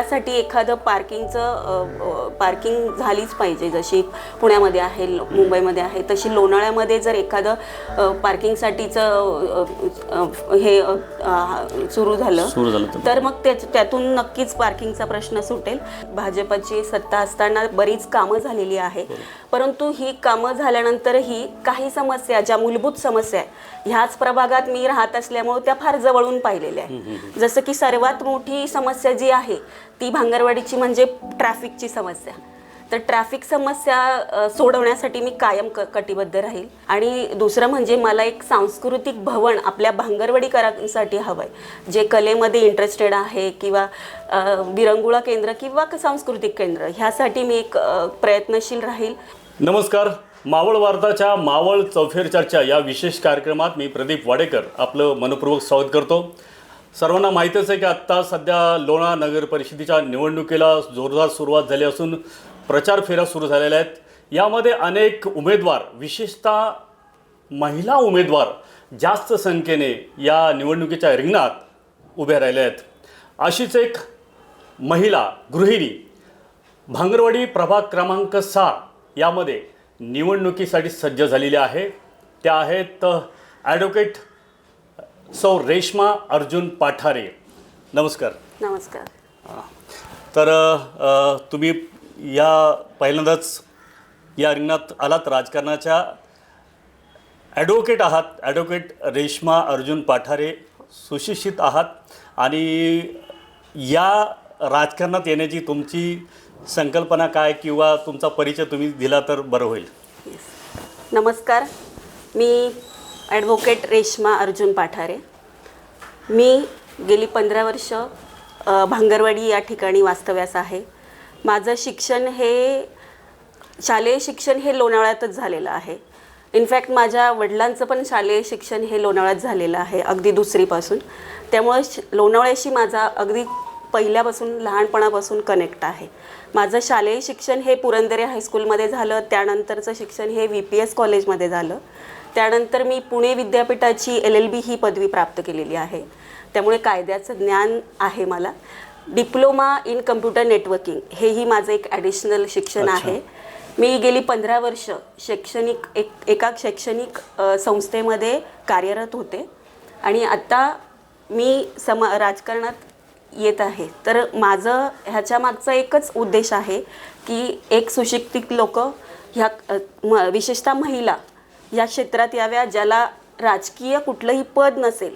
लोणावळ्यासाठी एखादं पार्किंगचं पार्किंग झालीच पाहिजे. जशी पुण्यामध्ये आहे मुंबईमध्ये आहे तशी लोणावळ्यामध्ये जर एखादं पार्किंगसाठीचं हे सुरू झालं तर. मग त्यातून नक्कीच पार्किंगचा प्रश्न सुटेल. भाजपची सत्ता असताना बरीच कामं झालेली आहे. परंतु ही कामं झाल्यानंतरही काही समस्या ज्या मूलभूत समस्या आहे ह्याच प्रभागात मी राहत असल्यामुळे त्या फार जवळून पाहिलेल्या आहे जसं की सर्वात मोठी समस्या जी आहे ती भांगरवाडीची म्हणजे ट्रॅफिकची समस्या. तर ट्रॅफिक समस्या सोडवण्यासाठी मी कायम क कटिबद्ध राहील. आणि दुसरं म्हणजे मला एक सांस्कृतिक भवन आपल्या भांगरवाडीकरांसाठी हवं आहे जे कलेमध्ये इंटरेस्टेड आहे किंवा विरंगुळा केंद्र किंवा सांस्कृतिक केंद्र ह्यासाठी मी एक प्रयत्नशील राहील. नमस्कार. मावळ वार्ताच्या मावळ चौफेर चर्चा या विशेष कार्यक्रमात मी प्रदीप वाडेकर आपलं मनपूर्वक स्वागत करतो. सर्वांना माहीतच आहे की आत्ता सध्या लोणा नगर परिषदेच्या निवडणुकीला जोरदार सुरुवात झाली असून प्रचार फेऱ्या सुरू झालेल्या आहेत. यामध्ये अनेक उमेदवार विशेषतः महिला उमेदवार जास्त संख्येने या निवडणुकीच्या रिंगणात उभ्या राहिल्या आहेत. अशीच एक महिला गृहिणी भांगरवाडी प्रभाग क्रमांक सहा यामध्ये निवडणुकीसाठी सज्ज झालेली आहे. त्या आहेत ॲडव्होकेट सौ रेश्मा अर्जुन पाठारे. नमस्कार. नमस्कार. तर अ, तुम्ही या पहिल्यांदाच या रिंगणात आलात. राजकारणाच्या ॲडव्होकेट आहात. ॲडव्होकेट रेश्मा अर्जुन पाठारे सुशिक्षित आहात. आणि या राजकारणात येण्याची तुमची संकल्पना काय किंवा तुमचा परिचय तुम्ही दिला तर बरं होईल. नमस्कार. मी ॲडव्होकेट रेश्मा अर्जुन पाठारे. मी गेली पंधरा वर्ष भांगरवाडी या ठिकाणी वास्तव्यास आहे. माझं शिक्षण हे शालेय शिक्षण हे लोणावळ्यातच झालेलं आहे. इनफॅक्ट माझ्या वडिलांचं पण शालेय शिक्षण हे लोणावळ्यात झालेलं आहे अगदी दुसरीपासून. त्यामुळे लोणावळ्याशी माझा अगदी पहिल्यापासून लहानपणापासून कनेक्ट आहे. माझं शालेय शिक्षण हे पुरंदरे हायस्कूलमध्ये झालं त्यानंतरचं शिक्षण हे व्ही पी एस कॉलेजमध्ये झालं. त्यानंतर मी पुणे विद्यापीठाची एल एल बी ही पदवी प्राप्त केलेली आहे. त्यामुळे कायद्याचं ज्ञान आहे मला. डिप्लोमा इन कम्प्युटर नेटवर्किंग हेही माझं एक ॲडिशनल शिक्षण. आहे. मी गेली पंधरा वर्ष शैक्षणिक एक एका शैक्षणिक संस्थेमध्ये कार्यरत होते. आणि आता मी सम राजकारणात येत आहे. तर माझं ह्याच्या मागचा एकच उद्देश आहे की एक सुशिक्षित लोक ह्या म विशेषतः महिला या क्षेत्रात याव्या ज्याला राजकीय कुठलंही पद नसेल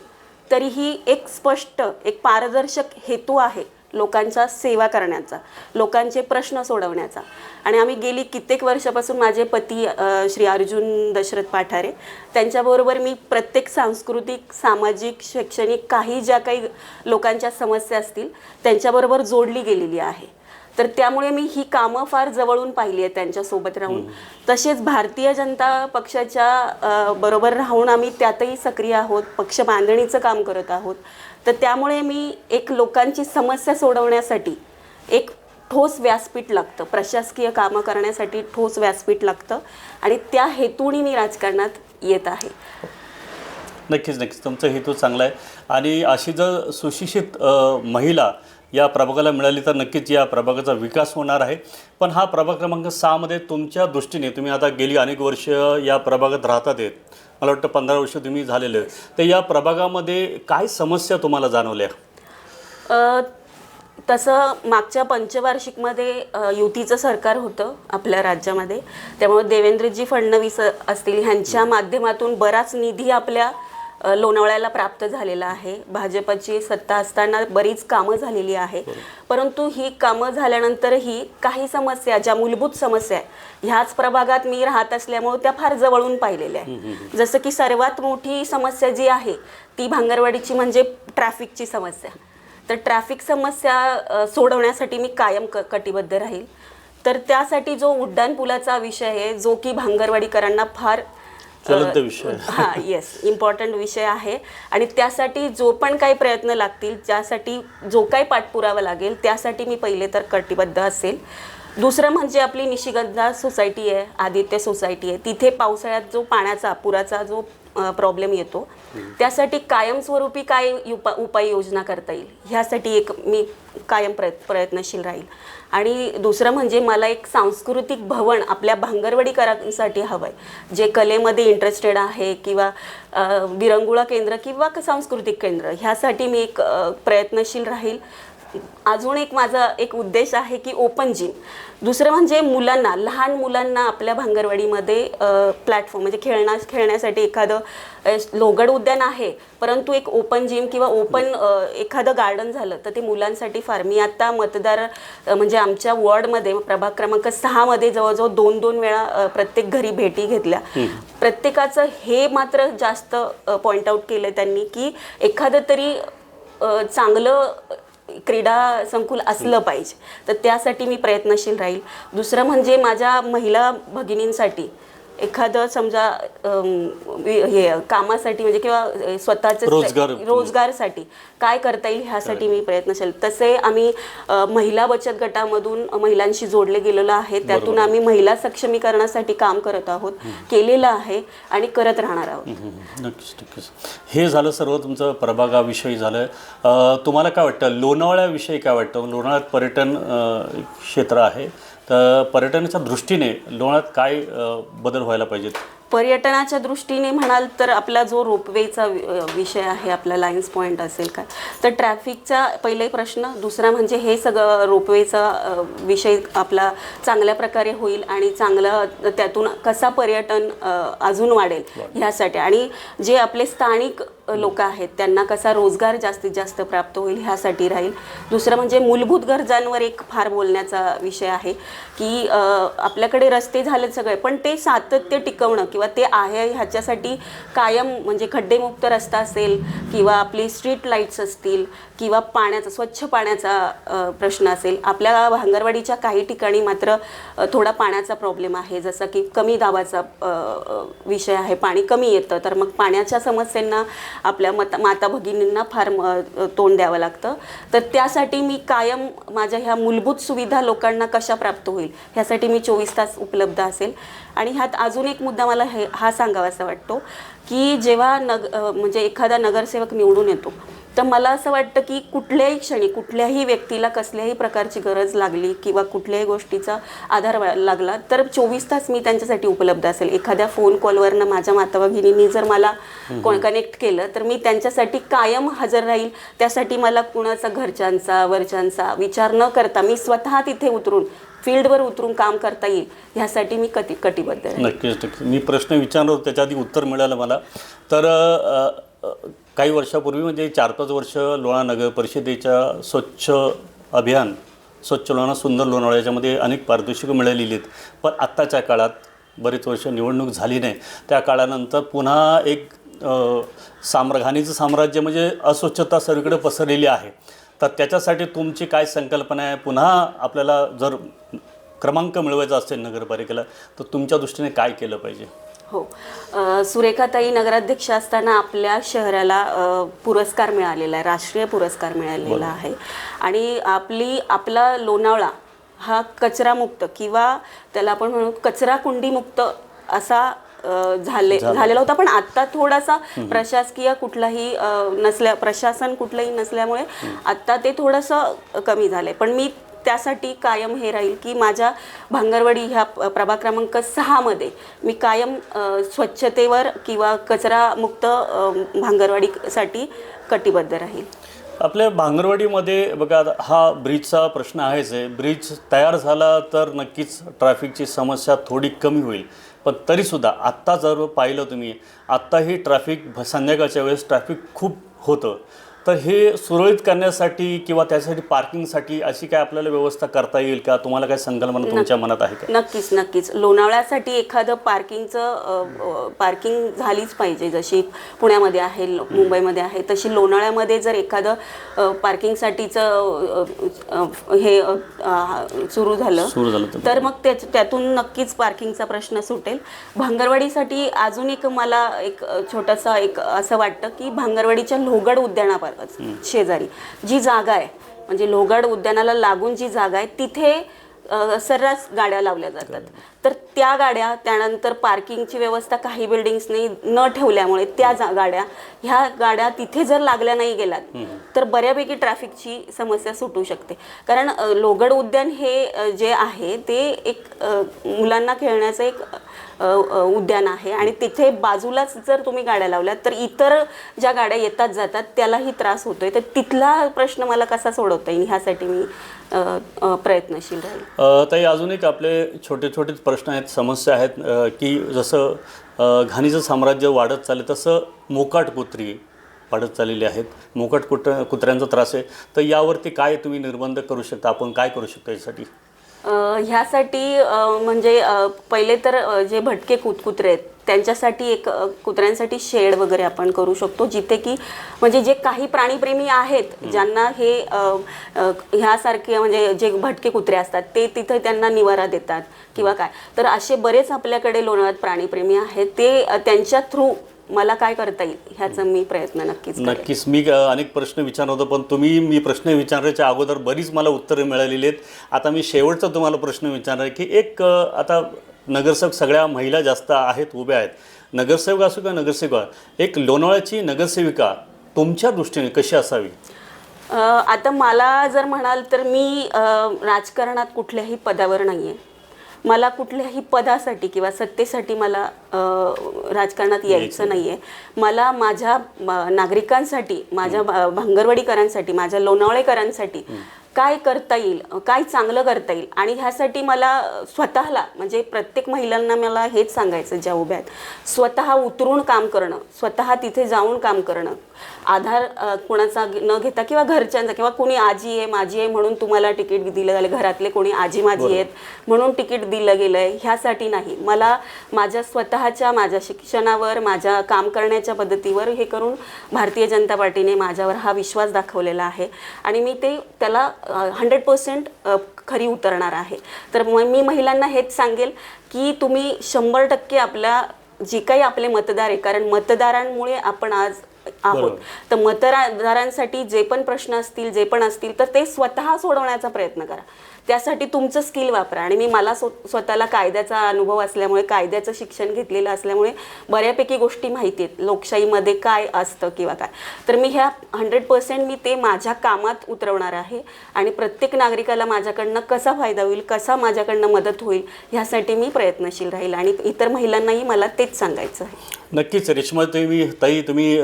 तरीही एक स्पष्ट एक पारदर्शक हेतू आहे. लोकांच्या सेवा करण्याचा लोकांचे प्रश्न सोडवण्याचा. आणि आम्ही गेली कित्येक वर्षापासून माझे पती श्री अर्जुन दशरथ पाठारे त्यांच्याबरोबर मी प्रत्येक सांस्कृतिक सामाजिक शैक्षणिक काही ज्या काही लोकांच्या समस्या असतील त्यांच्याबरोबर जोडली गेलेली आहे. तर त्यामुळे मी ही कामं फार जवळून पाहिली आहेत त्यांच्यासोबत राहून. तसेच भारतीय जनता पक्षाच्या बरोबर राहून आम्ही त्यातही सक्रिय आहोत पक्ष बांधणीचं काम करत आहोत. तर त्यामुळे मी एक लोकांची समस्या सोडवण्यासाठी एक ठोस व्यासपीठ लागतं. प्रशासकीय कामं करण्यासाठी ठोस व्यासपीठ लागतं आणि त्या हेतूने मी राजकारणात येत आहे. नक्कीच नक्कीच. तुमचा हेतू चांगला आहे. आणि अशी जर सुशिक्षित महिला या प्रभागाला मिळाली तर नक्कीच या प्रभागाचा विकास होणार आहे. पण हा प्रभाग क्रमांक सहामध्ये तुमच्या दृष्टीने तुम्ही आता गेली अनेक वर्ष या प्रभागात राहतात आहेत. मला वाटतं पंधरा वर्ष तुम्ही झालेले आहे. तर या प्रभागामध्ये काय समस्या तुम्हाला जाणवल्या तसं मागच्या पंचवार्षिकमध्ये युतीचं सरकार होतं आपल्या राज्यामध्ये त्यामुळे देवेंद्रजी फडणवीस असतील ह्यांच्या माध्यमातून बराच निधी आपल्या लोणावळ्याला प्राप्त झालेला आहे. भाजपची सत्ता असताना बरीच कामं झालेली आहे. परंतु ही कामं झाल्यानंतरही काही समस्या ज्या मूलभूत समस्या आहे ह्याच प्रभागात मी राहत असल्यामुळे त्या फार जवळून पाहिलेल्या आहे जसं की सर्वात मोठी समस्या जी आहे ती भांगरवाडीची म्हणजे ट्रॅफिकची समस्या. तर ट्रॅफिक समस्या सोडवण्यासाठी मी कायम क कटिबद्ध राहील. तर त्यासाठी जो उड्डाण पुलाचा विषय आहे जो की भांगरवाडीकरांना फार ज्वलंत विषय. हा येस इम्पॉर्टंट विषय आहे. आणि त्यासाठी जो पण काही प्रयत्न लागतील ज्यासाठी जो काही पाठपुरावा लागेल त्यासाठी मी पहिले तर कटिबद्ध असेल. दुसरं म्हणजे आपली निशिगंधा सोसायटी आहे आदित्य सोसायटी आहे. तिथे पावसाळ्यात जो पाण्याचा पुराचा जो प्रॉब्लेम येतो त्यासाठी कायमस्वरूपी काय उपा उपाययोजना करता येईल? ह्यासाठी एक मी कायम प्रयत् प्रयत्नशील राहील. आणि दुसरं म्हणजे मला एक सांस्कृतिक भवन आपल्या भांगरवाडीकरांसाठी हवं आहे जे कलेमध्ये इंटरेस्टेड आहे किंवा विरंगुळा केंद्र किंवा सांस्कृतिक केंद्र. ह्यासाठी मी एक प्रयत्नशील राहील. अजून एक माझा एक उद्देश आहे की ओपन जिम दुसरं म्हणजे मुलांना लहान मुलांना आपल्या भांगरवाडीमध्ये प्लॅटफॉर्म म्हणजे खेळण्या खेळण्यासाठी एखादं लोगड उद्यान आहे परंतु एक ओपन जिम किंवा ओपन एखादं गार्डन झालं तर ते मुलांसाठी फार मी आता मतदार म्हणजे आमच्या वॉर्डमध्ये प्रभाग क्रमांक सहामध्ये जवळजवळ दोन दोन वेळा प्रत्येक घरी भेटी घेतल्या. प्रत्येकाचं हे मात्र जास्त पॉईंट आऊट केलं त्यांनी की एखादं तरी चांगलं क्रीडा संकुल असलं पाहिजे. तर त्यासाठी मी प्रयत्नशील राहील. दुसरं म्हणजे माझ्या महिला भगिनींसाठी एखादं समजा हे कामासाठी म्हणजे किंवा स्वतःचं रोजगार. रोजगारसाठी. काय करता येईल ह्यासाठी मी प्रयत्नशील. तसे आम्ही महिला बचत गटामधून महिलांशी जोडले गेलेलो आहे. त्यातून आम्ही महिला सक्षमीकरणासाठी काम करत आहोत केलेलं आहे आणि करत राहणार आहोत. हम्म, नक्कीच नक्कीच. हे झालं सर्व तुमचं प्रभागाविषयी झालं तुम्हाला काय वाटतं? लोणावळ्याविषयी काय वाटतं? लोणावळ्यात पर्यटन क्षेत्र आहे. तर पर्यटनाच्या दृष्टीने लोणावळ्यात काय बदल व्हायला पाहिजेत? पर्यटनाच्या दृष्टीने म्हणाल तर आपला जो रोपवेचा विषय आहे आपला लाईन्स पॉईंट असेल काय तर ट्रॅफिकचा पहिले प्रश्न दुसरा म्हणजे हे सगळं रोपवेचा विषय आपला चांगल्या प्रकारे होईल आणि चांगला त्यातून कसा पर्यटन अजून वाढेल ह्यासाठी. आणि जे आपले स्थानिक लोक आहेत त्यांना कसा रोजगार जास्तीत जास्त प्राप्त होईल ह्यासाठी राहील. दुसरं म्हणजे मूलभूत गरजांवर एक फार बोलण्याचा विषय आहे की आपल्याकडे रस्ते झालेत सगळे पण ते सातत्य टिकवणं किंवा ते आहे ह्याच्यासाठी कायम म्हणजे खड्डेमुक्त रस्ता असेल किंवा आपली स्ट्रीट लाईट्स असतील किंवा पाण्याचा स्वच्छ पाण्याचा प्रश्न असेल. आपल्या भांगरवाडीच्या काही ठिकाणी मात्र थोडा पाण्याचा प्रॉब्लेम आहे. जसं की कमी दाबाचा विषय आहे. पाणी कमी येतं तर मग पाण्याच्या समस्यांना आपल्या मत माता भगिनींना फार म- तोंड द्यावं लागतं. तर त्यासाठी मी कायम माझ्या ह्या मूलभूत सुविधा लोकांना कशा प्राप्त होईल ह्यासाठी मी चोवीस तास उपलब्ध असेल. आणि ह्यात अजून एक मुद्दा मला हे हा सांगावासा वाटतो की जेव्हा नग म्हणजे एखादा नगरसेवक निवडून येतो तर मला असं वाटतं की कुठल्याही क्षणी कुठल्याही व्यक्तीला कसल्याही प्रकारची गरज लागली किंवा कुठल्याही गोष्टीचा आधार लागला तर चोवीस तास मी त्यांच्यासाठी उपलब्ध असेल. एखाद्या फोन कॉलवरनं माझ्या माता भगिनींनी जर मला कनेक्ट केलं तर मी त्यांच्यासाठी कायम हजर राहील. त्यासाठी मला कुणाचा घरच्यांचा वरच्यांचा विचार न करता मी स्वतः तिथे उतरून फील्डवर उतरून काम करता येईल ह्यासाठी मी कटी कटिबद्ध आहे नक्कीच नक्कीच. मी प्रश्न विचारलो होतो, त्याच्या आधी उत्तर मिळालं मला. तर काही वर्षापूर्वी म्हणजे चार पाच वर्ष लोणा नगर परिषदेच्या स्वच्छ अभियान स्वच्छ लोणा सुंदर लोणावळा याच्यामध्ये अनेक पारितोषिकं मिळालेली आहेत. पण आत्ताच्या काळात बरेच वर्ष निवडणूक झाली नाही. त्या काळानंतर पुन्हा एक अ, साम्र घाणीचं साम्राज्य म्हणजे अस्वच्छता सर्वीकडे पसरलेली आहे. तर त्याच्यासाठी तुमची काय संकल्पना आहे? पुन्हा आपल्याला जर क्रमांक मिळवायचा असेल नगरपालिकेला तर तुमच्या दृष्टीने काय केलं पाहिजे? हो. सुरेखाताई नगराध्यक्ष असताना आपल्या शहराला पुरस्कार मिळालेला आहे राष्ट्रीय पुरस्कार मिळालेला आहे. आणि आपली आपला लोणावळा हा कचरामुक्त किंवा त्याला आपण म्हणू कचरा कुंडीमुक्त असा झाले झालेला होता. पण आता थोडासा प्रशासकीय कुठलाही नसल्या प्रशासन कुठलंही नसल्यामुळे आता ते थोडंसं कमी झालंय. पण मी त्यासाठी कायम हे राहील की माझ्या भांगरवाडी ह्या प्रभाग क्रमांक सहामध्ये मी कायम स्वच्छतेवर किंवा कचरामुक्त अ, भांगरवाडीसाठी कटिबद्ध राहील. आपल्या भांगरवाडीमध्ये बघा हा ब्रिजचा प्रश्न आहेच आहे. ब्रिज तयार झाला तर नक्कीच ट्रॅफिकची समस्या थोडी कमी होईल. पण तरीसुद्धा आत्ता जर पाहिलं तुम्ही आत्ताही ट्रॅफिक संध्याकाळच्या वेळेस ट्रॅफिक खूप होतं. तर हे सुरळीत करण्यासाठी किंवा त्यासाठी पार्किंगसाठी अशी काय आपल्याला व्यवस्था करता येईल का? तुम्हाला काय संकल्पना तुमच्या मनात आहे का? नक्कीच नक्कीच. लोणावळ्यासाठी एखादं पार्किंगचं पार्किंग झालीच पाहिजे. जशी पुण्यामध्ये आहे मुंबईमध्ये आहे तशी लोणावळ्यामध्ये जर एखादं पार्किंगसाठीचं हे सुरू झालं सुरू झालं तर मग त्याच त्यातून नक्कीच पार्किंगचा प्रश्न सुटेल. भांगरवाडीसाठी अजून एक मला एक छोटासा एक असं वाटतं की भांगरवाडीच्या लोहगड उद्यानापासून शेजारी. जी जागा आहे म्हणजे लोगाड उद्यानाला लागून जी जागा आहे तिथे सर्रास गाड्या लावल्या जातात. तर त्या गाड्या त्यानंतर पार्किंगची व्यवस्था काही बिल्डिंग्सनी न ठेवल्यामुळे त्या जा गाड्या ह्या गाड्या तिथे जर लागल्या नाही गेलात तर बऱ्यापैकी ट्रॅफिकची समस्या सुटू शकते. कारण लोगड उद्यान हे जे आहे ते एक मुलांना खेळण्याचं एक उद्यान आहे. आणि तिथे बाजूलाच जर तुम्ही गाड्या लावल्यात तर इतर ज्या गाड्या येतात जातात त्यालाही त्रास होतोय. तर तिथला प्रश्न मला कसा सोडवता येईल? ह्यासाठी मी प्रयत्नशील राहील. ताई अजून एक आपले छोटे छोटे प्रश्न आहेत समस्या आहेत की जसं घाणीचं साम्राज्य वाढत चाललं तसं मोकाट कुत्री वाढत चाललेली आहेत. मोकाट कुत्र कुत्र्यांचा त्रास आहे. तर यावरती काय तुम्ही निर्बंध करू शकता? आपण काय करू शकतो यासाठी? ह्यासाठी म्हणजे पहिले तर जे भटके कुत कुत्रे आहेत त्यांच्यासाठी एक कुत्र्यांसाठी शेड वगैरे आपण करू शकतो जिथे की म्हणजे जे काही प्राणीप्रेमी आहेत ज्यांना हे ह्यासारखे म्हणजे जे भटके कुत्रे असतात ते तिथे त्यांना निवारा देतात किंवा काय. तर असे बरेच आपल्याकडे लोणावळ्यात प्राणीप्रेमी आहेत ते त्यांच्या थ्रू मला काय करता येईल ह्याचा मी प्रयत्न नक्कीच करेन. नक्कीच. मी अ, अनेक प्रश्न विचारत होतो पण तुम्ही मी प्रश्न विचारण्याच्या अगोदर बरीच मला उत्तरं मिळालेली आहेत. आता मी शेवटचा तुम्हाला प्रश्न विचारणार आहे की एक अ, आता नगरसेवक सगळ्या महिला जास्त आहेत उभ्या आहेत. नगरसेवक असो किंवा नगरसेविका एक लोणावळ्याची नगरसेविका तुमच्या दृष्टीने कशी असावी? अ, आता मला जर म्हणाल तर मी अ, राजकारणात कुठल्याही पदावर नाही आहे मला कुठल्याही पदासाठी किंवा सत्तेसाठी मला राजकारणात यायचं नाही. आहे मला माझ्या नागरिकांसाठी माझ्या भांगरवाडीकरांसाठी माझ्या लोणावळेकरांसाठी काय करता येईल काय चांगलं करता येईल? आणि ह्यासाठी मला स्वतःला म्हणजे प्रत्येक महिलांना मला हेच सांगायचं ज्या उभ्या आहेत. स्वतः उतरून काम करणं स्वतः तिथे जाऊन काम करणं. आधार कोणाचा न घेता किंवा घरच्यांचा किंवा कोणी आजी आहे माझी आहे म्हणून तुम्हाला तिकीट दिलं झालं घरातले कोणी आजी माझी आहेत म्हणून तिकीट दिलं गेलं आहे ह्यासाठी नाही. मला माझ्या स्वतःच्या माझ्या शिक्षणावर माझ्या काम करण्याच्या पद्धतीवर हे करून भारतीय जनता पार्टीने माझ्यावर हा विश्वास दाखवलेला आहे. आणि मी ते त्याला हंड्रेड पर्सेंट खरी उतरणार आहे. तर मग मी महिलांना हेच सांगेल की तुम्ही शंभर टक्के आपल्या जे काही आपले मतदार आहे कारण मतदारांमुळे आपण आज आहोत. तर मतदारांसाठी जे पण प्रश्न असतील जे पण असतील तर ते स्वतः सोडवण्याचा प्रयत्न करा. त्यासाठी तुमचं स्किल वापरा. आणि मी मला स्व स्वतःला कायद्याचा अनुभव असल्यामुळे कायद्याचं शिक्षण घेतलेलं असल्यामुळे बऱ्यापैकी गोष्टी माहिती आहेत. लोकशाहीमध्ये काय असतं किंवा काय. तर मी ह्या हंड्रेड पर्सेंट मी ते माझ्या कामात उतरवणार आहे. आणि प्रत्येक नागरिकाला माझ्याकडनं कसा फायदा होईल कसा माझ्याकडनं मदत होईल ह्यासाठी मी प्रयत्नशील राहील. आणि इतर महिलांनाही मला तेच सांगायचं आहे. नक्कीच रेश्मा तुम्ही ताई तुम्ही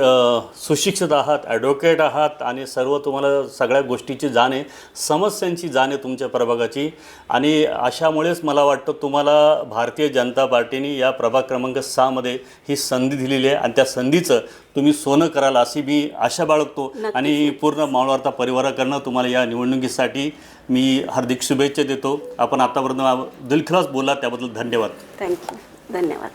सुशिक्षित आहात ॲडव्होकेट आहात आणि सर्व तुम्हाला सगळ्या गोष्टीची जाण आहे. समस्यांची जाण आहे तुमच्या प्रभागाची आणि अशामुळेच मला वाटतं तुम्हाला भारतीय जनता पार्टीने या प्रभाग क्रमांक सहामध्ये ही संधी दिलेली आहे. आणि त्या संधीचं तुम्ही सोनं कराल अशी मी आशा बाळगतो. आणि पूर्ण मावळवार्ता परिवाराकडनं तुम्हाला या निवडणुकीसाठी मी हार्दिक शुभेच्छा देतो. आपण आतापर्यंत दिलखिलास बोला त्याबद्दल धन्यवाद. थँक्यू. धन्यवाद.